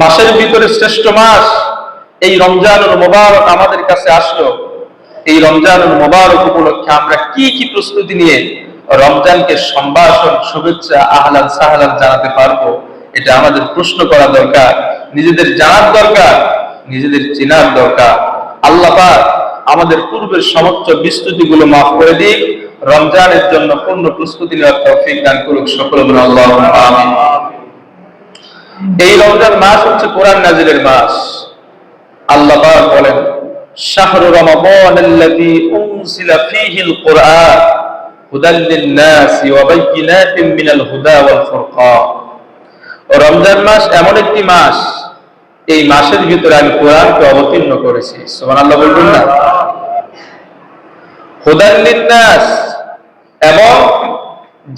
মাসের ভিতরে শ্রেষ্ঠ মাস এই রমজানুল মোবারক আমাদের কাছে আসলো। এই রমজানুল মোবারক উপলক্ষে আমরা কি কি প্রস্তুতি নিয়ে রমজানকে সম্ভাষণ, শুভেচ্ছা আহলান সাহলান জানাতে পারব, এটা আমাদের প্রশ্ন করা দরকার, নিজেদের জানার দরকার, নিজেদের চেনার দরকার। আল্লাহ আমাদের পূর্বের সমস্ত বিস্তুতি গুলো মাফ করে দিক। রমজানের জন্য পূর্ণ প্রস্তুতি নেওয়ার তৌফিক দান করুক সকল আল্লাহ এই রমজান মাস হচ্ছে কোরআন নাজিলের মাস। আল্লাহ বলেন, শাহরু আল্লাযী ফীহিল কুরআন হুদাল লিন-নাস ওয়া মিনাল হুদা ওয়াল ফুরকান। রমজান মাস এমন একটি মাস, এই মাসের ভিতরে আমি কোরআনকে অবতীর্ণ করেছি। সুবহানাল্লাহ বলবেন না? হুদাল লিন-নাস এবং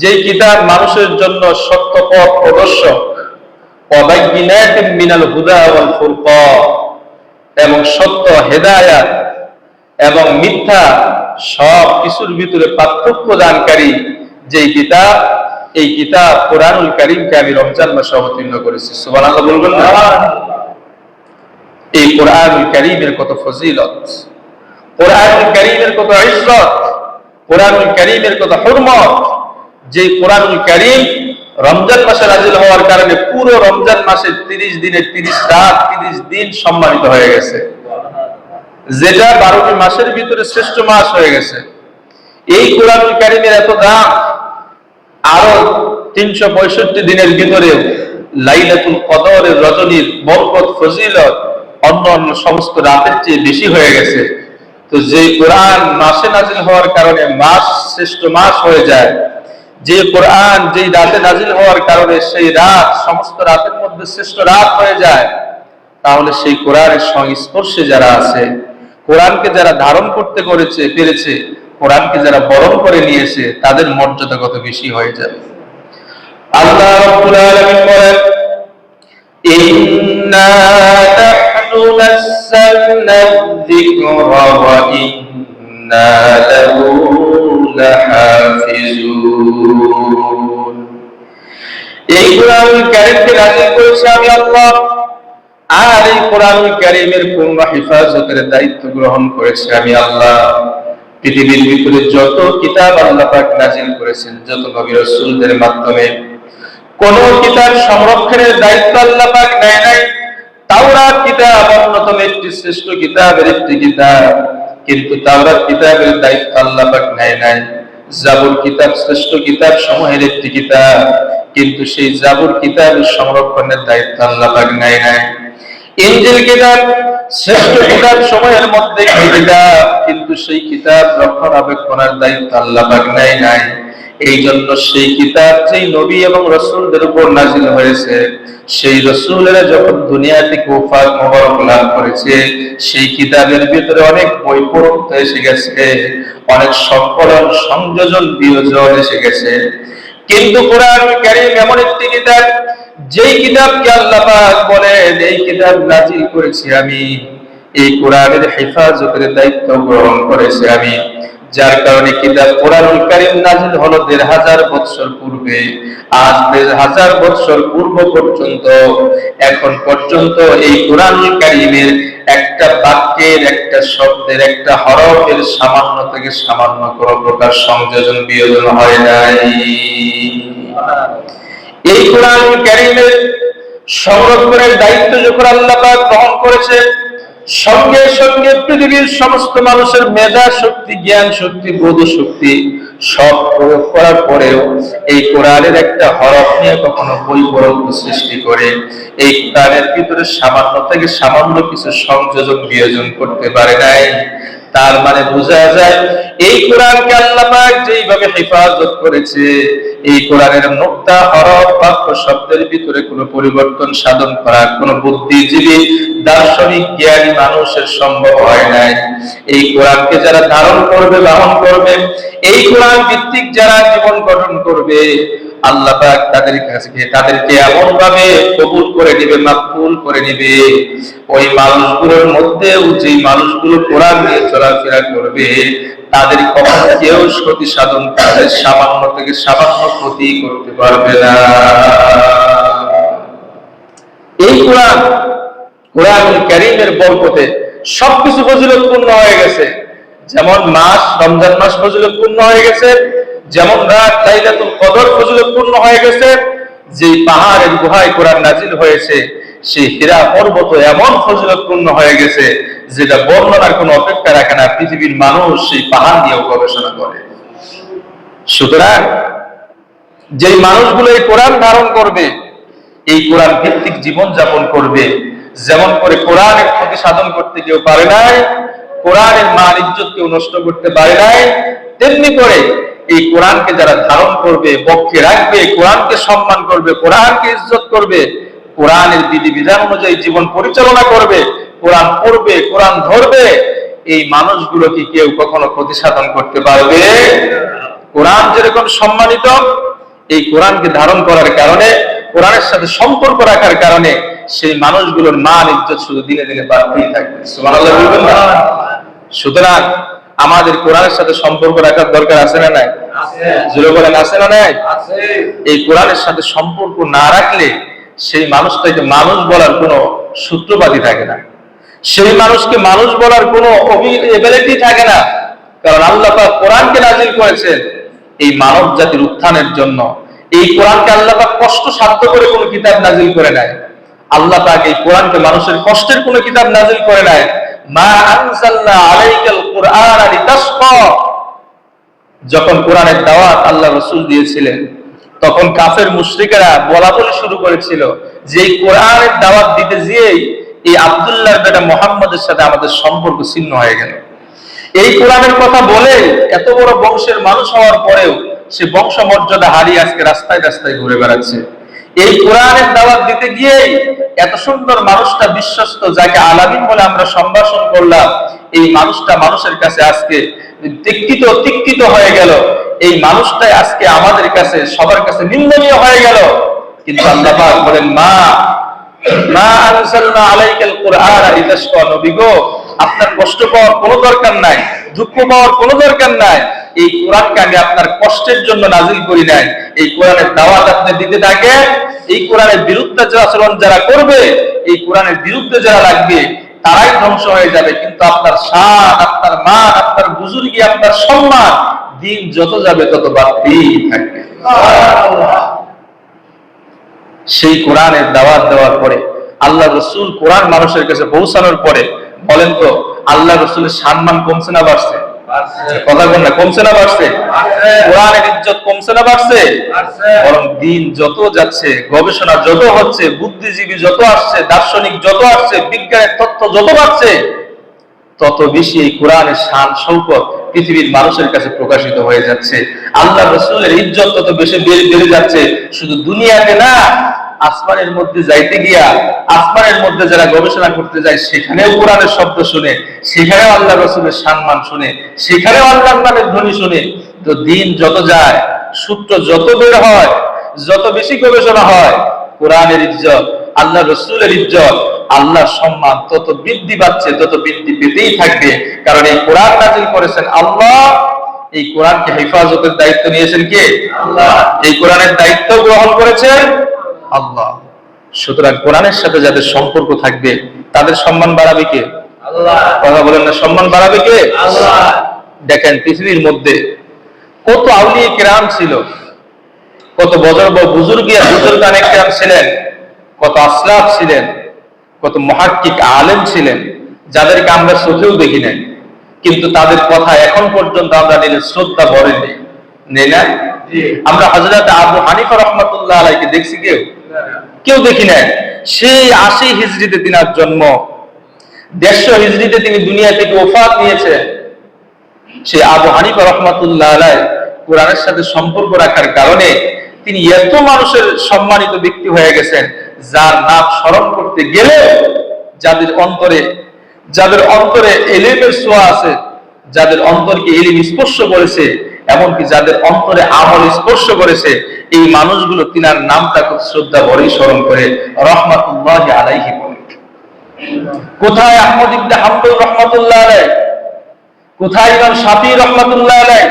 যে কিতাব মানুষের জন্য সত্য পথ প্রদর্শক মিনাল হুদা এবং সত্য হেদায়াত এবং মিথ্যা সব কিছুর ভিতরে পার্থক্য দানকারী যে কিতাব, এই কিতাব কোরআনুল কারীমকে আমি রমজান মাসে অবতীর্ণ করেছি। সুবহানাল্লাহ বলবেন না? এই কোরআনুল কারীমের কত ফজিলত, কোরআনুল কারীমের কত ইজ্জত, কোরআনুল কারীমের কত হুরমত যে কোরআনুল কারীম রমজান মাসে নাজিল হওয়ার কারণে পুরো রমজান মাসে তিরিশ দিনের 30 রাত 30 দিন সম্মানিত হয়ে গেছে। যেটা বারোটি মাসের ভিতরে শ্রেষ্ঠ মাস হয়ে গেছে। এই কোরআনুল কারীমের এত দাম, আরও তিনশো পঁয়ষট্টি দিনের ভিতরে লাইলাতুল কদরের রজনীর বরকত, ফজিলত, অন্য অন্য সমস্ত রাতের চেয়ে বেশি হয়ে গেছে। তো যে কোরআন মাসে নাজিল হওয়ার কারণে মাস শ্রেষ্ঠ মাস হয়ে যায় যে কোরআন যেই রাতে নাজিল হওয়ার কারণে সেই রাত, সমস্ত রাতের মধ্যে শ্রেষ্ঠ রাত হয়ে যায়, তাহলে সেই কোরআনের সংস্পর্শে যারা আছে, কোরআনকে যারা ধারণ করতে করেছে, পেরেছে, কোরআনকে যারা বরণ করে নিয়েছে, তাদের মর্যাদা কত বেশি হয়ে যাবে? আল্লাহ রাব্বুল আলামিন বলেন, ইন্না নাহনু নাযালনা যিকরা ওয়া ইন্না লাহু আল্লাহ। আর এই পূর্ণ হেফাজতের দায়িত্ব গ্রহণ আমি আল্লাহ। পৃথিবীর ভিতরে যত কিতাব নাজিল করেছেন, যত মাধ্যমে, কোন কিতাব সংরক্ষণের দায়িত্ব আল্লাহ নেয় নাই। তাওরাত কিতাব অন্যতম একটি শ্রেষ্ঠ কিতাবের একটি কিতাব কিন্তু তাওরাত কিতাবের দায়িত্ব আল্লাহ পাক নেয় নাই। জাবুর কিতাব শ্রেষ্ঠ কিতাব সমূহের একটি কিতাব, কিন্তু সেই জাবুর কিতাবের সংরক্ষণের দায়িত্ব আল্লাহ পাক নেয় নাই। ইঞ্জিল কিতাব শ্রেষ্ঠ কিতাব সময়ের মধ্যে কিতাব, কিন্তু সেই কিতাব রক্ষণাবেক্ষণের দায়িত্ব আল্লাহ পাক নেয় নাই। এই জন্য সেই কিতাব যেই নবী এবং রসুলদের উপর নাজিল হয়েছে সেই রসুলেরা যখন দুনিয়া থেকে ওফাত মোবারক লাভ করেছে, সেই কিতাবের ভিতরে অনেক বৈপরত্ব এসে গেছে, অনেক সংকলন, সংযোজন, বিয়োজন এসে গেছে। কিন্তু কোরআন কারীম এমন একটি কিতাব, যেই কিতাবকে আল্লাহ পাক এই কিতাব নাজিল করেছি আমি, এই কোরআনের হেফাজতের দায়িত্ব গ্রহণ করেছি আমি। যার কারণে কিতাব কোরআনুল কারীম নাজিল হলো দেড় হাজার বৎসর পূর্বে। আজ দেড় হাজার বৎসর পূর্ব পর্যন্ত। এখন পর্যন্ত এই কোরআনুল কারীমের একটা বাক্যের, একটা শব্দের, একটা হরফের সামান্য থেকে সামান্য কোনো প্রকার সংযোজন, বিয়োজন হয় নাই। এই কোরআন কারীমের সংরক্ষণের দায়িত্ব যখন আল্লাহ গ্রহণ করেছে সঙ্গে সঙ্গে পৃথিবীর সমস্ত মানুষের মেধা শক্তি, জ্ঞান শক্তি, বোধ শক্তি সব প্রয়োগ করার পরেও এই কোরআনের একটা হরফ নিয়ে কখনো বৈপরত্য সৃষ্টি করে এই কোরআনের ভিতরে সামান্য থেকে সামান্য কিছু সংযোজন বিয়োজন করতে পারে নাই। তার মানে বোঝা যায়, এই কোরআনকে আল্লাহ যেইভাবে হেফাজত করেছে। এই কোরআনের নোক্তা, হরফ, বাক্য শব্দের ভিতরে কোনো পরিবর্তন সাধন করা, কোনো বুদ্ধিজীবী, দার্শনিক, জ্ঞানী মানুষের সম্ভব হয় নাই। এই কোরআনকে যারা ধারণ করবে লালন করবে, এই কোরআন ভিত্তিক যারা জীবন গঠন করবে আল্লাহ পাক তাদের কাছে তাদেরকে এমন ভাবে কবুল করে নিবে, মাকবুল করে নিবে। ওই মানুষগুলোর মধ্যে যে মানুষগুলো কোরআন নিয়ে চলাফেরা করবে, তাদের কখনো কেউ ক্ষতি সাধন তাদের সামান্য থেকে সামান্য ক্ষতি করতে পারবে না। এই কোরআন কোরআন কারীমের বরকতে সবকিছু ফজিলতপূর্ণ হয়ে গেছে। যেমন মাস, রমজান মাস ফজিলতপূর্ণ হয়ে গেছে, যেমন রাত, লাইলাতুল কদর ফজিলতপূর্ণ হয়ে গেছে যে পাহাড়ের গুহায় কোরআন নাজিল হয়েছে, সেই হীরা পর্বত এমন ফজিলতপূর্ণ হয়ে গেছে, যেটা বর্ণনার কোনো অপেক্ষা রাখে না, পৃথিবীর মানুষ সেই পাহাড় নিয়েও গবেষণা করে। সুতরাং যে মানুষগুলো এই কোরআন ধারণ করবে, এই কোরআন ভিত্তিক জীবন যাপন করবে, যেমন করে কোরআনের ক্ষতি সাধন করতে কেউ পারে নাই কোরআনের মান ইজ্জত কেউ নষ্ট করতে পারে নাই, তেমনি করে এই কোরআনকে যারা ধারণ করবে, পক্ষে রাখবে, কোরআনকে সম্মান করবে, কোরআনকে ইজ্জত করবে, কোরআনের বিধি বিধান অনুযায়ী জীবন পরিচালনা করবে, কোরআন পড়বে, কোরআন ধরবে, এই মানুষগুলো কি কেউ কখনো ক্ষতি সাধন করতে পারবে কোরআন যেরকম সম্মানিত, এই কোরআনকে ধারণ করার কারণে, কোরআনের সাথে সম্পর্ক রাখার কারণে, সেই মানুষগুলোর মান ইজ্জত শুধু দিনে দিনে বাড়তেই থাকবে। সুতরাং আমাদের কোরআনের সাথে সম্পর্ক রাখার দরকার আছে না নাই? জোরে বলেন আছে না নাই? এই কোরআনের সাথে সম্পর্ক না রাখলে সেই মানুষটাকে মানুষ বলার কোনো সূত্রপাতি থাকে না। সেই মানুষকে মানুষ বলার কোনো এবিলিটি থাকে না। কারণ আল্লাহ পাক কোরআনকে নাজিল করেছেন এই মানব জাতির উত্থানের জন্য। এই কোরআনকে আল্লাহ পাক কষ্ট সাধ্য করে কোনো কিতাব নাজিল করে নাই। আল্লাহ পাক এই কোরআনকে মানুষের কষ্টের কোনো কিতাব নাজিল করে নাই। যখন কোরআনের দাওয়াত আল্লাহ রসুল দিয়েছিলেন, তখন কাফের মুশরিকেরা বলা বলে শুরু করেছিল যে এই কোরআনের দাওয়াত দিতে গিয়েই এই আব্দুল্লাহ বেটা মোহাম্মদের সাথে আমাদের সম্পর্ক ছিন্ন হয়ে গেল। এই কোরআনের কথা বলে এত বড় বংশের মানুষ হওয়ার পরেও সে বংশ মর্যাদা হারিয়ে আজকে রাস্তায় রাস্তায় ঘুরে বেড়াচ্ছে। এই কোরআনের দাওয়াত দিতে গিয়েই এত সুন্দর মানুষটা বিশ্বস্ত, যাকে আলামিন বলে আমরা সম্ভাষণ করলাম, এই মানুষটা মানুষের কাছে আজকে তিক্কিত তিক্কিত হয়ে গেল। এই মানুষটাই আজকে আমাদের কাছে, সবার কাছে নিন্দনীয় হয়ে গেল। কিন্তু আল্লাহ পাক বলেন, মা মা আনসালনা আলাইকাল কুরআন লিতাশকা নবী গো, আপনার কষ্ট পাওয়ার কোনো দরকার নাই, দুঃখ পাওয়ার কোনো দরকার নাই, এই কোরআনকে আমি আপনার কষ্টের জন্য নাজিল করি নাই। এই কোরআনের দাওয়াত আপনি দিতে থাকে, এই কোরআনের বিরুদ্ধে আচরণ যারা করবে, এই কোরআনের বিরুদ্ধে যারা লাগবে, তারাই ধ্বংস হয়ে যাবে। কিন্তু আপনার শান আপনার মান, আপনার বুজুর্গি, আপনার সম্মান, দিন যত যাবে তত বাড়তেই থাকবে। সেই কোরআনের দাওয়াত দেওয়ার পরে, আল্লাহ রসুল কোরআন মানুষের কাছে পৌঁছানোর পরে, বলেন তো, আল্লাহ রসুলের সম্মান কমছে না বাড়ছে? কথা বল না কমছে না বাড়ছে? কোরআনের ইজ্জত কমছে না বাড়ছে? বরং দিন যত যাচ্ছে গবেষণা যত হচ্ছে বুদ্ধিজীবী যত আসছে দার্শনিক যত আসছে বিজ্ঞানের তথ্য যত বাড়ছে তত বেশি এই কোরআনের শান সম্পদ পৃথিবীর মানুষের কাছে প্রকাশিত হয়ে যাচ্ছে। আল্লাহ রসুলের ইজ্জত তত বেশি বেড়ে বেড়ে যাচ্ছে। শুধু দুনিয়াতে না আসমানের মধ্যে যাইতে গিয়া, আসমানের মধ্যে যারা গবেষণা করতে যায়, সেখানেও কোরআনের শব্দ শুনে, সেখানেও আল্লাহ রসুলের সম্মান শুনে, সেখানেও আল্লাহ নামের ধ্বনি শুনে। তো দিন যত যায়, সূত্র যত বের হয়, যত বেশি গবেষণা হয়, কোরআনের ইজ্জত আল্লাহ রসুলের ইজ্জত, আল্লাহর সম্মান তত বৃদ্ধি পাচ্ছে, তত বৃদ্ধি পেতেই থাকবে। কারণ এই কোরআন নাজিল করেছেন আল্লাহ। এই কোরআনকে হেফাজতের দায়িত্ব নিয়েছেন কে? আল্লাহ। এই কোরআনের দায়িত্ব গ্রহণ করেছেন আল্লাহ। সুতরাং কোরআনের সাথে যাদের সম্পর্ক থাকবে তাদের সম্মান বাড়াবে কে? কথা বলেন না সম্মান বাড়াবে কে? দেখেন পৃথিবীর মধ্যে কত আউলিয়ে কেরাম ছিল কত বজর্গ বুজুর্গিয়া বুজুর্গান কেরাম ছিলেন কত আসলাফ ছিলেন কত মহাক্কিক আলেম ছিলেন যাদেরকে আমরা চোখেও দেখি নাই। কিন্তু তাদের কথা এখন পর্যন্ত আমরা নিলে শ্রদ্ধা ভরে নেই। নেই না? আমরা হজরত আবু হানিফা রহমতুল্লাহ আলাইকে দেখছি কেউ? কেউ দেখি নাই। সেই আশি হিজড়িতে তিনার জন্ম। দেড়শো হিজড়িতে তিনি দুনিয়া থেকে ওফাত নিয়েছে। সে আবু হানিফা রহমাতুল্লাহ কোরআনের সাথে সম্পর্ক রাখার কারণে তিনি এত মানুষের সম্মানিত ব্যক্তি হয়ে গেছেন, যার নাম স্মরণ করতে গেলে যাদের অন্তরে যাদের অন্তরে এলিমের ছোঁয়া আছে, যাদের অন্তরকে এলিম স্পর্শ করেছে এমনকি যাদের অন্তরে আমল স্পর্শ করেছে, এই মানুষগুলো তিনার নামটা খুব শ্রদ্ধা ভরেই স্মরণ করে। রহমাতুল্লাহ আলাইহি। বলে কোথায় আহমদ ইবনে হাম্বল রহমাতুল্লাহ আলাই কোথায় ইমাম শাফি রহমাতুল্লাহ আলাই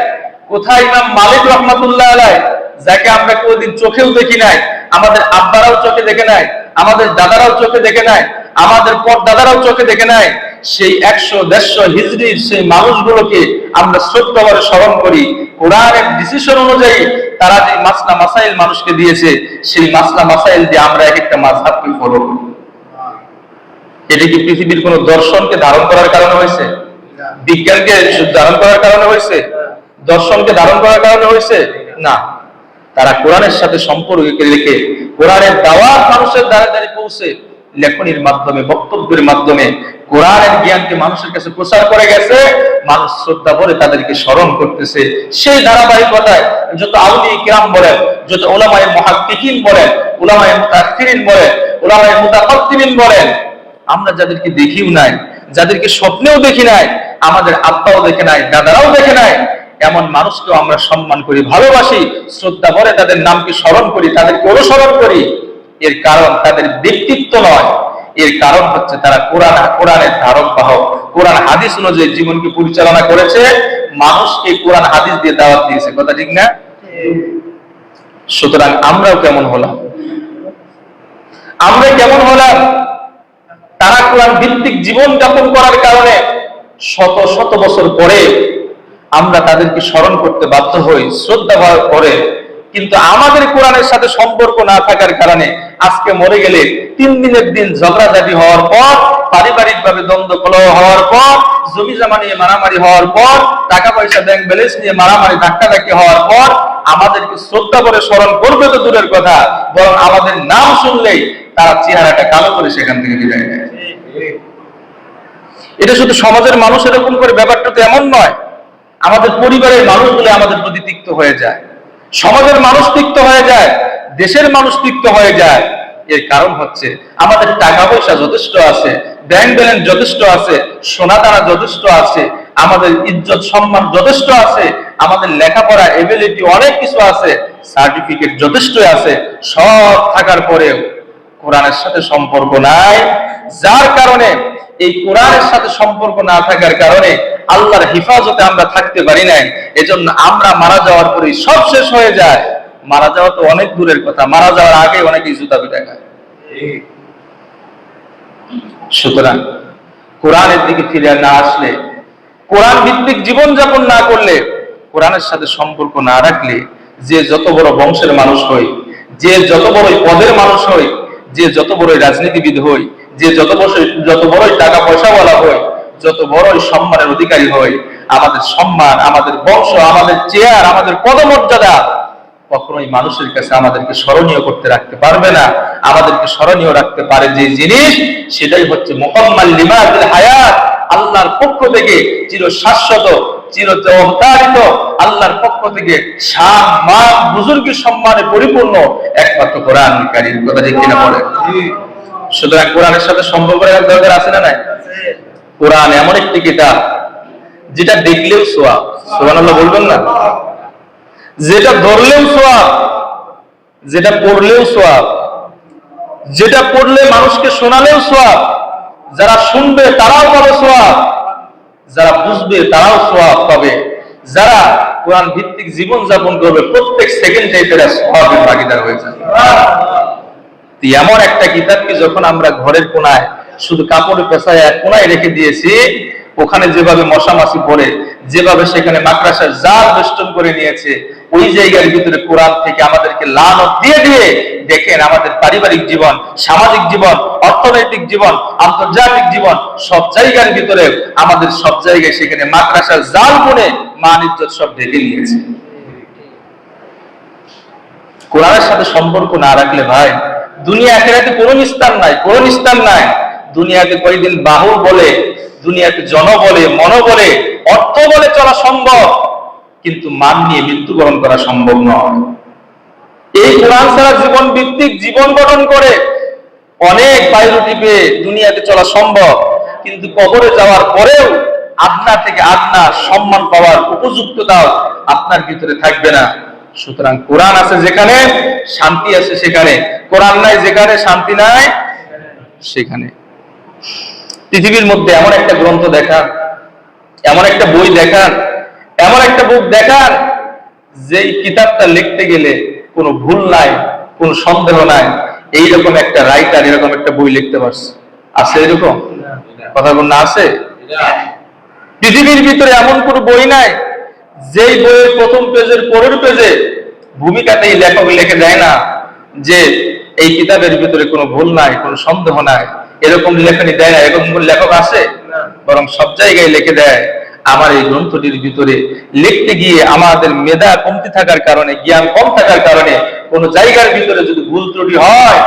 কোথায় ইমাম মালিক রহমাতুল্লাহ আলাই যাকে আমরা কোনোদিন চোখেও দেখি নাই, আমাদের আব্বারাও চোখে দেখে নাই, আমাদের দাদারাও চোখে দেখে নাই আমাদের পর দাদারাও চোখে দেখে নাই সেই একশো, দেড়শো হিজড়ির সেই মানুষগুলোকে আমরা শ্রদ্ধাভরে স্মরণ করি। কোরআনের ডিসিশন অনুযায়ী তারা যে মাসলা মাসাইল মানুষকে দিয়েছে, সেই মাসলা মাসাইল দিয়ে আমরা এক একটা মাঝহাবকে ফলো করি এটা কি পৃথিবীর কোন দর্শনকে ধারণ করার কারণে হয়েছে? বিজ্ঞানকে ধারণ করার কারণে হয়েছে? দর্শনকে ধারণ করার কারণে হয়েছে? না। তারা কোরআনের সাথে সম্পর্ক রেখে কোরআনের দাওয়াত মানুষের দ্বারা দ্বারে পৌঁছে লেখনির মাধ্যমে, বক্তব্যের মাধ্যমে কোরআনের জ্ঞানকে মানুষের কাছে প্রচার করে গেছে, মানুষ শ্রদ্ধা করে তাদেরকে স্মরণ করতেছে। সেই ধারাবাহিকতায় যত আউলি কিরাম বলেন, যত ওলামায় মহাকিকিন বলেন ওলামায় মুতাখিরিন বলেন ওলামায় মুতাকদ্দিমিন বলেন, আমরা যাদেরকে দেখিও নাই, যাদেরকে স্বপ্নেও দেখি নাই, আমাদের আত্মাও দেখে নাই, দাদারাও দেখে নাই, এমন মানুষকেও আমরা সম্মান করি, ভালোবাসি, শ্রদ্ধা করে তাদের নামকে স্মরণ করি, তাদেরকে অনুসরণ করি। এর কারণ তাদের ব্যক্তিত্ব নয়। এর কারণ হচ্ছে তারা কোরআন, কোরআনের ধারক বাহক কোরআন, হাদিস অনুযায়ী জীবনকে পরিচালনা করেছে। মানুষকে কোরআন, হাদিস দিয়ে দাওয়াত দিয়েছে। কথা ঠিক না? সুতরাং আমরাও কেমন হলাম? আমরা কেমন হলাম? তারা কোরআন ভিত্তিক জীবন যাপন করার কারণে শত শত বছর পরে আমরা তাদেরকে স্মরণ করতে বাধ্য হই। শ্রদ্ধা করে কিন্তু আমাদের কোরআনের সাথে সম্পর্ক না থাকার কারণে আজকে মরে গেলে তিন দিনের দিন ঝগড়াঝাটি হওয়ার পর পারিবারিক ভাবে দ্বন্দ্ব কলহ হওয়ার পর, জমি জমা নিয়ে মারামারি হওয়ার পর টাকা পয়সা ব্যাংক ব্যালেন্স নিয়ে মারামারি, ধাক্কাধাক্কি হওয়ার পর, আমাদেরকে শ্রদ্ধা করে স্মরণ করবে তো দূরের কথা, বরং আমাদের নাম শুনলেই তারা চেহারাটা কালো করে সেখান থেকে বিদায় নেয়। এটা শুধু সমাজের মানুষ এরকম করে ব্যাপারটা তো এমন নয়, আমাদের পরিবারের মানুষগুলো আমাদের প্রতি তিক্ত হয়ে যায়। সমাজের মানুষ তিক্ত হয়ে যায়, দেশের মানুষ তিক্ত হয়ে যায়। এর কারণ হচ্ছে আমাদের টাকা পয়সা যথেষ্ট আছে, ব্যাংক ব্যালেন্স যথেষ্ট আছে, সোনা দানা যথেষ্ট আছে, আমাদের ইজ্জত সম্মান যথেষ্ট আছে, আমাদের লেখাপড়া এবিলিটি অনেক কিছু আছে সার্টিফিকেট যথেষ্ট আছে, সব থাকার পরেও কোরআনের সাথে সম্পর্ক নাই। যার কারণে এই কোরআনের সাথে সম্পর্ক না থাকার কারণে আল্লাহর হিফাজতে আমরা থাকতে পারি নাই। এজন্য আমরা মারা যাওয়ার পরে সব শেষ হয়ে যায়। মারা যাওয়া তো অনেক দূরের কথা। মারা যাওয়ার আগে অনেকেই জুতা পিটা খায়। সুতরাং কোরআনের দিকে ফিরে না আসলে, কোরআন ভিত্তিক জীবন যাপন না করলে, কোরআনের সাথে সম্পর্ক না রাখলে, যে যত বড় বংশের মানুষ হই, যে যত বড়ই পদের মানুষ হই, যে যত বড়ই রাজনীতিবিদ হই, যে যত বড় যত বড়ই টাকা পয়সা বলা হয় যত বড়ই সম্মানের অধিকারী হয় আমাদের সম্মান আমাদের বংশ আমাদের চেয়ার আমাদের পদমর্যাদা কখনোই মানুষের কাছে আমাদেরকে স্মরণীয় করতে রাখতে পারবে না। আমাদেরকে স্মরণীয় রাখতে পারে যে জিনিস সেটাই হচ্ছে মোহাম্মদ লিমাতুল হায়াত। আল্লাহর পক্ষ থেকে চির শাশ্বত চির অবতারিত আল্লাহর পক্ষ থেকে শান মান বুজুর্গের সম্মানে পরিপূর্ণ একমাত্র কোরআন কারীর কথা ঠিক কিনা বলে সুতরাং কোরআনের সাথে সম্পর্ক রাখার দরকার আছে না নাই? কোরআন এমন একটি কিতাব যেটা দেখলেও সোয়া সোয়ান আল্লাহ বলবেন না? যেটা ধরলেও সোয়াব, যেটা পড়লেও সোয়াব, যেটা পড়লে মানুষকে শোনালেও সোয়াব, যারা শুনবে তারাও পাবে সোয়াব, যারা বুঝবে তারাও সোয়াব পাবে। যারা কোরআন ভিত্তিক জীবন যাপন করবে, প্রত্যেক সেকেন্ডে তারা সোয়াবের ভাগিদার হয়ে এমন একটা কিতাবকে যখন আমরা ঘরের কোনায় শুধু কাপড়ে পেশায় এক কোনায় রেখে দিয়েছি, ওখানে যেভাবে মশা মাছি পড়ে, যেভাবে সেখানে মাদ্রাসার জাল বেষ্টন করে নিয়েছে, ওই জায়গার ভিতরে কোরআন থেকে আমাদেরকে লানত দিয়ে দিয়ে দেখেন আমাদের পারিবারিক জীবন, সামাজিক জীবন, অর্থনৈতিক জীবন, আন্তর্জাতিক জীবন, সব জায়গার ভিতরে আমাদের সব জায়গায় সেখানে মাদ্রাসার জাল বনে মান ইজ্জত সব ঢেকে নিয়েছে। কোরআনের সাথে সম্পর্ক না রাখলে ভাই দুনিয়া একেরাতে কোনো নিস্তার নাই, কোনো নিস্তার নাই। দুনিয়াতে কয়েকদিন বাহু বলে, দুনিয়াকে জন বলে, মন বলে, অর্থ বলে চলা সম্ভব, কিন্তু মান নিয়ে মৃত্যুবরণ করা সম্ভব নয়। এই কোরআন ছাড়া জীবন ভিত্তিক জীবন গঠন করে অনেক বাইরুটি পেয়ে দুনিয়াতে চলা সম্ভব, কিন্তু কবরে যাওয়ার পরেও আপনার থেকে আপনার সম্মান পাওয়ার উপযুক্ততাও আপনার ভিতরে থাকবে না। সুতরাং কোরআন আছে যেখানে, শান্তি আছে সেখানে। কোরআন নাই যেখানে, শান্তি নাই সেখানে। পৃথিবীর মধ্যে এমন একটা গ্রন্থ দেখান এমন একটা বই দেখান এমন একটা বুক দেখান যেই কিতাবটা লিখতে গেলে কোনো ভুল নাই, কোন সন্দেহ নাই, এইরকম একটা রাইটার এরকম একটা বই লিখতে পারছে। আছে এরকম? কথা না আছে? পৃথিবীর ভিতরে এমন কোন বই নাই, যেই বইয়ের প্রথম পেজের পরের পেজে ভূমিকাতে এই লেখক লিখে দেয় না যে এই কিতাবের ভিতরে কোনো ভুল নাই, কোনো সন্দেহ নাই। এরকম লেখনি দেয় না এরকম কোন লেখক আছে? বরং সব জায়গায় লিখে দেয় আমার এই গ্রন্থটির ভিতরে লিখতে গিয়ে আমাদের মেধা কমতি থাকার কারণে জ্ঞান কম থাকার কারণে কোন জায়গার ভিতরে যদি ভুল ত্রুটি হয়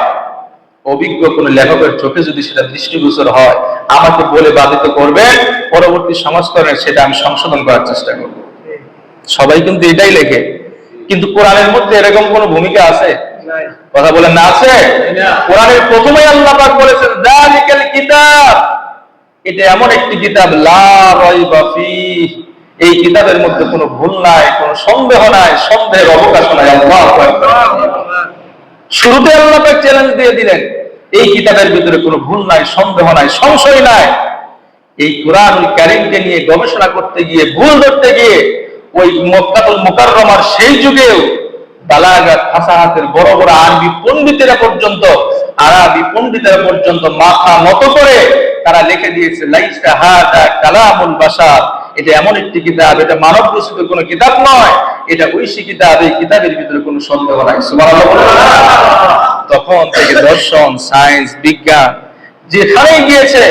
অভিজ্ঞ কোন লেখকের চোখে যদি সেটা দৃষ্টিগোচর হয় আমাকে বলে বাধিত করবেন পরবর্তী সংস্করণে সেটা আমি সংশোধন করার চেষ্টা করব। সবাই কিন্তু এটাই লেখে। কিন্তু কোরআনের মধ্যে এরকম কোন ভূমিকা আছে? কথা বলেন না আছে? কোরআনের প্রথমেই আল্লাহ পাক বলেছেন যালিকাল কিতাব। এটা এমন একটি কিতাব লা রাইবা ফীহ এই কিতাবের মধ্যে কোনো ভুল নাই কোনো সন্দেহ নাই সন্দেহের অবকাশ নাই আল্লাহু শুরুতে আল্লাহ পাক চ্যালেঞ্জ দিয়ে দিলেন এই কিতাবের ভিতরে কোনো ভুল নাই সন্দেহ নাই সংশয় নাই। এই কোরআনুল কারীমকে নিয়ে গবেষণা করতে গিয়ে ভুল ধরতে গিয়ে ওই মক্কাতুল মুকাররমার সেই যুগেও বালাগাত কিতাব নয়, এটা ঐশী কিতাব, এই কিতাবের ভিতরে সন্দেহ নাই। তখন থেকে দর্শন, সায়েন্স, বিজ্ঞান গিয়েছে,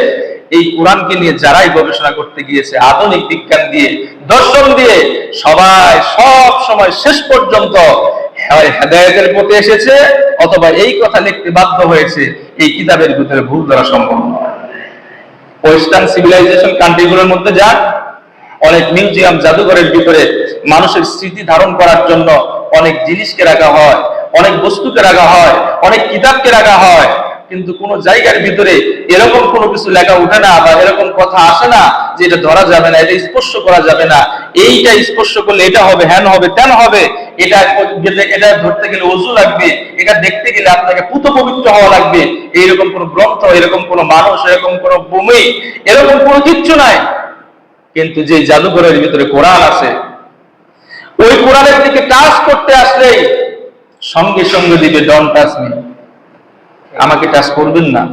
এই কোরআনকে নিয়ে যারাই গবেষণা করতে গিয়েছে, আধুনিক বিজ্ঞান দিয়ে, দর্শন দিয়ে, সবাই সব সময় শেষ পর্যন্ত হেদায়েতের পথে এসেছে, অথবা এই কথা লিখতে বাধ্য হয়েছে, এই কিতাবের ভিতরে ভুল ধরা সম্ভব ওয়েস্টার্ন সিভিলাইজেশন কান্ট্রিগুলোর মধ্যে যান অনেক মিউজিয়াম জাদুঘরের ভিতরে মানুষের স্মৃতি ধারণ করার জন্য অনেক জিনিসকে রাখা হয়, অনেক বস্তুকে রাখা হয়, অনেক কিতাবকে রাখা হয়। কিন্তু কোন জায়গার ভিতরে এরকম কোনো কিছু লেখা উঠে না বা এরকম কথা আসে না যে এটা ধরা যাবে না, এটা স্পর্শ করা যাবে না। এইটা স্পর্শ করলে এটা হবে, হ্যান হবে তেন হবে। এটা এটা ধরতে গেলে অজু লাগবে। এটা দেখতে গেলে আপনাকে পুত পবিত্র হওয়া লাগবে। এইরকম কোন গ্রন্থ, এরকম কোন মানুষ, এরকম কোন ভূমি, এরকম কোনো কিচ্ছু নাই। কিন্তু যে জাদুঘরের ভিতরে কোরআন আছে, ওই কোরআনের দিকে কাজ করতে আসলেই সঙ্গে সঙ্গে দিবে ডন টাচ মি আমাকে টাচ করবেন না।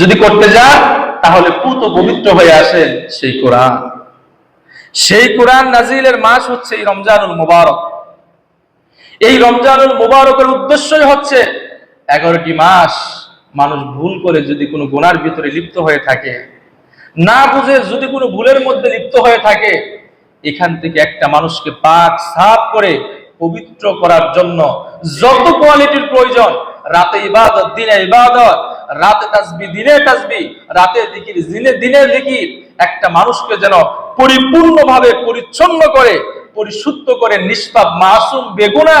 যদি করতে যান, তাহলে পুত পবিত্র হয়ে আসেন সেই কোরআন। সেই কোরআন নাজিলের মাস হচ্ছে এই রমজানুল মুবারক। এই রমজানুল মুবারকের উদ্দেশ্যই হচ্ছে এগারোটি মাস মানুষ ভুল করে যদি কোনো গোনার ভিতরে লিপ্ত হয়ে থাকে। না বুঝে যদি কোনো ভুলের মধ্যে লিপ্ত হয়ে থাকে, এখান থেকে একটা মানুষকে পাক সাফ করে পবিত্র করার জন্য যত কোয়ালিটির প্রয়োজন রাতে ইবাদত, দিনে ইবাদত, রাতে তাসবি, দিনে তাসবি, রাতে দিকির দিনে দিনে দিকির একটা মানুষকে যেন পরিপূর্ণভাবে পরিচ্ছন্ন করে, পরিশুদ্ধ করে, নিষ্পাপ, মাসুম, বেগুনা।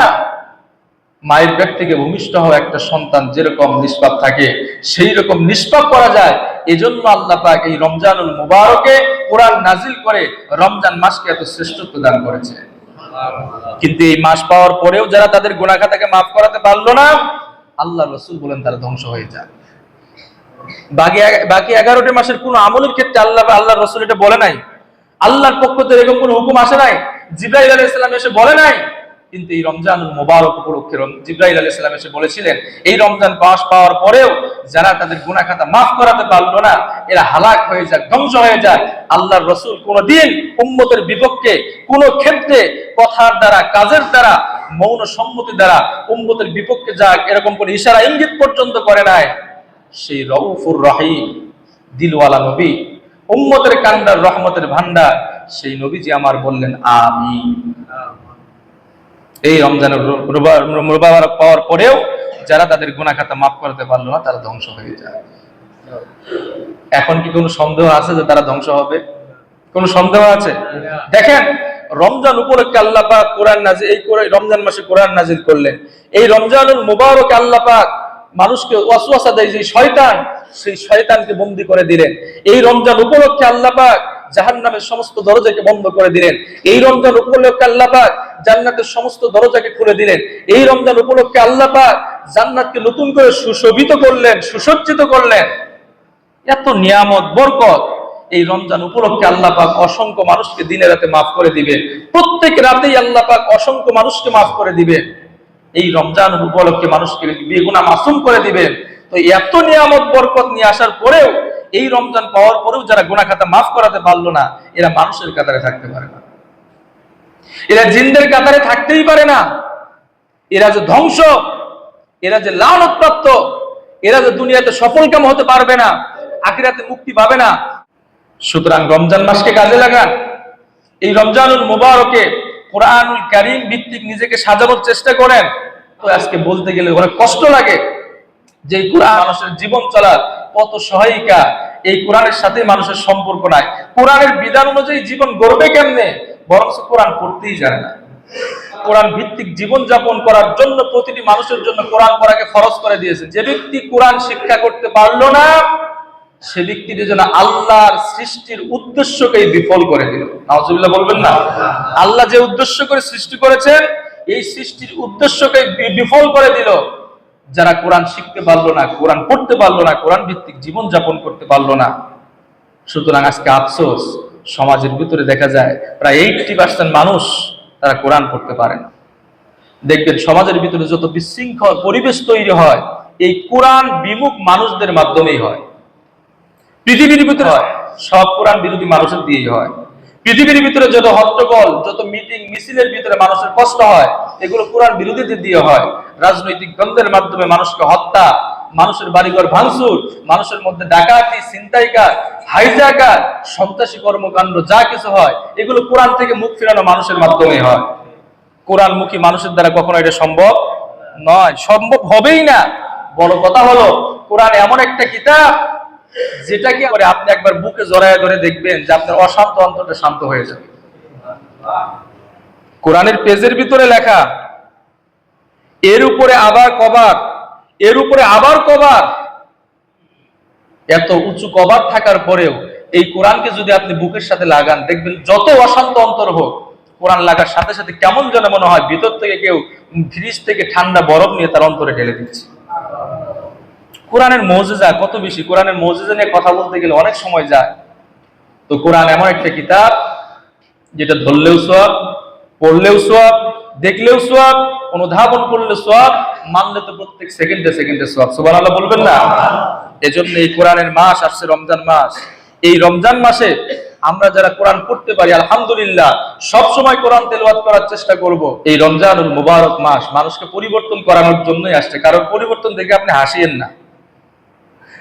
মায়ের পেট থেকে ভূমিষ্ঠ হওয়া একটা সন্তান যেরকম নিষ্পাপ থাকে, সেই রকম নিষ্পাপ করা যায়। এজন্য আল্লাহ পাক এই রমজানুল মুবারকে কোরআন নাজিল করে রমজান মাসকে এত শ্রেষ্ঠত্ব দান করেছে। কিন্তু এই মাস পাওয়ার পরেও যারা তাদের গুণাখাতাকে মাফ করাতে পারল না আল্লাহ রসুল বলেন তারা ধ্বংস হয়ে যায় বাকি বাকি এগারোটি মাসের কোন আমলের ক্ষেত্রে আল্লাহ আল্লাহ রসুল এটা বলে নাই। আল্লাহর পক্ষ থেকে এরকম কোন হুকুম আসে নাই? জিব্রাইল আলাইহিস সালাম এসে বলে নাই? কিন্তু এই রমজানুল মোবারক উপলক্ষে রম- জিব্রাইল আলাইহিস সালাম এসে বলেছিলেন, এই রমজান পাস পাওয়ার পরেও যারা তাদের গুনাহ খাতা মাফ করাতে পারল না, এরা হালাক হয়ে যাক, ধ্বংস হয়ে যাক। আল্লাহর রসুল কোনদিন উম্মতের বিপক্ষে কোনো ক্ষেত্রে কথার দ্বারা, কাজের দ্বারা মৌন সম্মতি দ্বারা উম্মতের বিপক্ষে যাক, এরকম কোন ইশারা ইঙ্গিত পর্যন্ত করে নাই। সেই রউফুর রহিম, দিলওয়ালা নবী, উম্মতের কান্ডার রহমতের ভান্ডার সেই নবীজি আমার বললেন আমি এই রমজানের মুবারক পাওয়ার পরেও যারা তাদের গুনাহ খাতা মাফ করতে পারল না, তারা ধ্বংস হয়ে যায়। এখন কি কোনো সন্দেহ আছে যে তারা ধ্বংস হবে? কোনো সন্দেহ আছে? দেখেন রমজান উপলক্ষে আল্লাহ পাক কোরআন নাজিল এই রমজান মাসে কোরআন নাজিল করলেন। এই রমজানুল মুবারক আল্লাহ পাক মানুষকে ওয়াসওয়াসা দেয় যে শয়তান, সেই শয়তানকে বন্দি করে দিলেন। এই রমজান উপলক্ষে আল্লাহ পাক জাহান্নামের সমস্ত দরজাকে বন্ধ করে দিলেন। এই রমজান উপলক্ষে আল্লাহ পাক জান্নাতের সমস্ত দরজাকে খুলে দিলেন। এই রমজান উপলক্ষে আল্লাহ পাক জান্নাতকে নতুন করে সুশোভিত করলেন, সুসজ্জিত করলেন। এত নিয়ামত, বরকত। এই রমজান উপলক্ষে আল্লাহ পাক অসংখ্য মানুষকে দিনে রাতে মাফ করে দিবে। প্রত্যেক রাতেই আল্লাহ পাক অসংখ্য মানুষকে মাফ করে দিবে। এই রমজান উপলক্ষে মানুষকে বেগুনা মাসুম করে দিবেন তো এত নিয়ামত, বরকত নিয়ে আসার পরেও এই রমজান পাওয়ার পরেও যারা গুনা খাতা মাফ করাতে পারল না, এরা মানুষের কাতারে থাকতে পারে না। এরা জিনদের কাতারে থাকতেই পারে না। এরা যে ধ্বংস, এরা যে লালতপ্রাপ্ত এরা যে দুনিয়াতে সফলকাম হতে পারবে না, আখিরাতে মুক্তি পাবে না সুতরাং রমজান মাসকে কাজে লাগান। এই রমজানুল মুবারকে কোরআনুল কারিম ভিত্তিক নিজেকে সাজানোর চেষ্টা করেন। তো আজকে বলতে গেলে অনেক কষ্ট লাগে যে কোরআন মানুষের জীবন চলার কত সহায়িকা, এই কোরআনের সাথে মানুষের সম্পর্ক নাই। কোরআনের বিধান অনুযায়ী জীবন গড়বে কেমনে? বরং কোরআন পড়তেই জানে না। কোরআন ভিত্তিক জীবন যাপন করার জন্য প্রতিটি মানুষের জন্য কোরআন পড়াকে ফরজ করে দিয়েছে। যে ব্যক্তি কোরআন শিক্ষা করতে পারল না সে ব্যক্তির যেন আল্লাহর সৃষ্টির উদ্দেশ্যকেই বিফল করে দিল। নাউজুবিল্লাহ বলবেন না? আল্লাহ যে উদ্দেশ্য করে সৃষ্টি করেছেন, এই সৃষ্টির উদ্দেশ্যকে বিফল করে দিল। যারা কোরআন শিখতে পারল না, কোরআন পড়তে পারল না, কোরআন ভিত্তিক জীবন যাপন করতে পারল না। সুতরাং আজকে আফসোস, সমাজের ভিতরে দেখা যায় প্রায় এইটটি পার্সেন্ট মানুষ তারা কোরআন পড়তে পারে না। দেখবেন সমাজের ভিতরে যত বিশৃঙ্খল পরিবেশ তৈরি হয়, এই কোরআন বিমুখ মানুষদের মাধ্যমেই হয়। পৃথিবীর ভিতরে হয়, সব কোরআন বিরোধী মানুষের দিয়েই হয়। পৃথিবীর ভিতরে যত হট্টগোল যত মিটিং, মিছিলের ভিতরে মানুষের কষ্ট হয়, এগুলো কোরআন বিরোধীদের দিয়ে হয়। রাজনৈতিক দ্বন্দ্বের মাধ্যমে মানুষকে হত্যা, মানুষের বাড়িঘর ভাঙচুর, মানুষের মধ্যে ডাকাতি, ছিনতাইকার হাইজাকার সন্ত্রাসী কর্মকাণ্ড, যা কিছু হয়, এগুলো কোরআন থেকে মুখ ফেরানো মানুষের মাধ্যমে হয়। কোরআন মুখী মানুষের দ্বারা কখনো এটা সম্ভব নয়। সম্ভব হবেই না। বড় কথা হলো, কোরআন এমন একটা কিতাব যেটাকে করে আপনি একবার বুকে জড়ায় ধরে দেখবেন যে আপনার অশান্ত অন্তরটা শান্ত হয়ে যাবে। কোরআনের পেজের ভিতরে লেখা, এর উপরে আবার কবার, এর উপরে আবার কবার। এত উঁচু কভার থাকার পরেও এই কোরআনকে যদি আপনি বুকের সাথে লাগান, দেখবেন যত অশান্ত অন্তর হোক, কোরআন লাগার সাথে সাথে কেমন যেন মনে হয় ভিতর থেকে কেউ ফ্রিজ থেকে ঠান্ডা বরফ নিয়ে তার অন্তরে ঢেলে দিচ্ছে। কোরআনের মৌজেজা কত বেশি? কোরআনের মৌজেজা নিয়ে কথা বলতে গেলে অনেক সময় যায়। তো কোরআন এমন একটা কিতাব, যেটা ধরলেও সব পড়লেও সব দেখলেও সব অনুধাবন করলে সব মানলে তো প্রত্যেক সেকেন্ডে সেকেন্ডে সব সুবহানাল্লাহ বলবেন না? এজন্য এই কোরআনের মাস আসছে রমজান মাস। এই রমজান মাসে আমরা যারা কোরআন পড়তে পারি, আলহামদুলিল্লাহ, সব সময় কোরআন তেলাওয়াত করার চেষ্টা করব। এই রমজানুল মুবারক মাস মানুষকে পরিবর্তন করানোর জন্যই আসছে। কারণ পরিবর্তন দেখে আপনি হাসিয়েন না।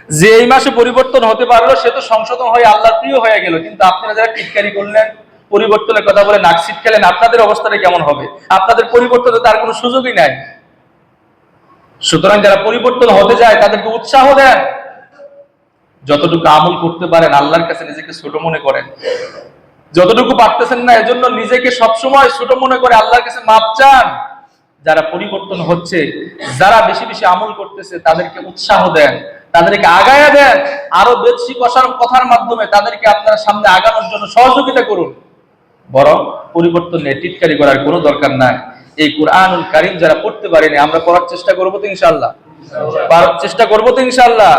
যে এই মাসে পরিবর্তন হতে পারল, সে তো সংশোধন হয়ে আল্লাহর প্রিয় হয়ে গেল। কিন্তু আপনারা যারা টিটকারি করলেন, পরিবর্তনের কথা বলে নাক ছিটকালেন আপনাদের অবস্থাটা কেমন হবে? আপনাদের পরিবর্তনে তার কোনো সুযোগই নাই। সুতরাং যারা পরিবর্তন হতে যায় তাদেরকে উৎসাহ দেন। যতটুকু আমল করতে পারেন, আল্লাহর কাছে নিজেকে ছোট মনে করেন। যতটুকু পারতেছেন না, এজন্য নিজেকে সবসময় ছোট মনে করে আল্লাহর কাছে মাপ চান। যারা পরিবর্তন হচ্ছে, যারা বেশি বেশি আমল করতেছে, তাদেরকে উৎসাহ দেন। তাদেরকে আগায়া দেন। আরও বেশি কষার কথার মাধ্যমে তাদেরকে আপনার সামনে আগানোর জন্য সহযোগিতা করুন। বরং পরিবর্তন টিটকারি করার কোনো দরকার নাই। এই কোরআনুল কারিম যারা পড়তে পারেনি, আমরা পড়ার চেষ্টা করব তো ইনশাল্লাহ চেষ্টা করব তো ইনশাল্লাহ